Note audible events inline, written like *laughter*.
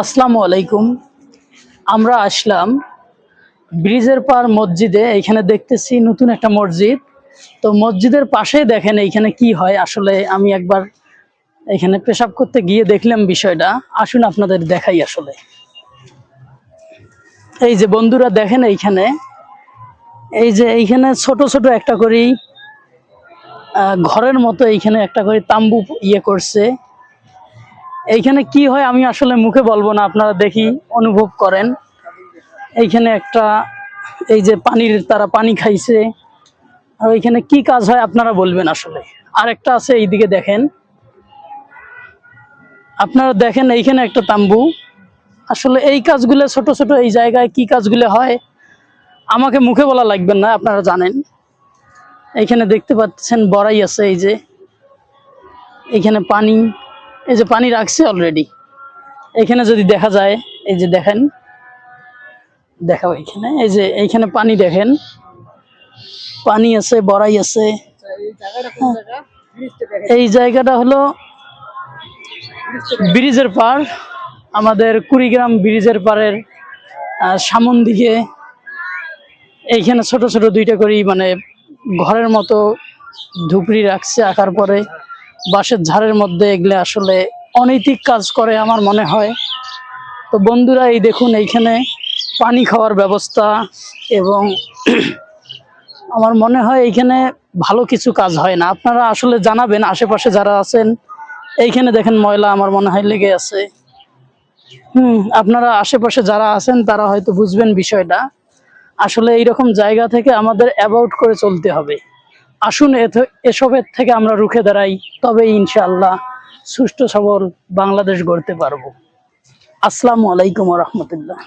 আসসালামু আলাইকুম। আমরা আসলাম ব্রিজের পার মসজিদে, এখানে দেখতেছি নতুন একটা মসজিদ। তো মসজিদের পাশেই দেখেন এইখানে কি হয়। আসলে আমি একবার এখানে পেশাব করতে গিয়ে দেখলাম বিষয়টা। আসুন আপনাদের দেখাই আসলে। এই যে বন্ধুরা দেখেন এইখানে। এই যে এইখানে ছোট ছোট একটা করি ঘরের মতো এইখানে একটা করে তাম্বু ইয়ে করছে। এইখানে কি হয় আমি আসলে মুখে বলব না, আপনারা দেখি অনুভব করেন। এইখানে একটা, এই যে পানির, তারা পানি খাইছে। আর এইখানে কি কাজ হয় আপনারা বলবেন আসলে। আরেকটা আছে এইদিকে দেখেন। আপনারা দেখেন এইখানে একটা তাম্বু। আসলে এই কাজগুলো ছোট ছোট এই জায়গায় কি কাজগুলো হয়, আমাকে মুখে বলা লাগবে না, আপনারা জানেন। এইখানে দেখতে পাচ্ছেন বড়াই আছে, এই যে। এইখানে পানি এই যে পানি রাখছে অলরেডি এখানে যদি দেখা যায়, এই যে দেখেন, দেখাও এখানে। এই যে এইখানে পানি দেখেন। পানি আছে, বড়াই আছে। এই জায়গাটা হলো ব্রিজের পার আমাদের কুড়িগ্রাম ব্রিজের পারের সামন দিকে। এইখানে ছোট ছোট দুইটা করি মানে ঘরের মতো ধুপড়ি রাখছে আঁকার পরে। বাঁশের ঝাড়ের মধ্যে এগুলো আসলে অনৈতিক কাজ করে আমার মনে হয়। তো বন্ধুরা, এই দেখুন এইখানে পানি খাওয়ার ব্যবস্থা এবং *clears throat* আমার মনে হয় এইখানে ভালো কিছু কাজ হয় না। আপনারা আসলে জানাবেন, আশেপাশে যারা আছেন, এইখানে দেখেন ময়লা আমার মনে হয় লেগে আছে। হুম, আপনারা আশেপাশে যারা আছেন, তারা হয়তো বুঝবেন বিষয়টা। আসলে এইরকম জায়গা থেকে আমাদের অ্যাবাউট করে চলতে হবে। আসুন এসবের থেকে আমরা রুখে দাঁড়াই তবে ইনশাল্লাহ সুষ্ঠু সবল বাংলাদেশ গড়তে পারব। আসসালামু আলাইকুম রহমতুল্লাহ।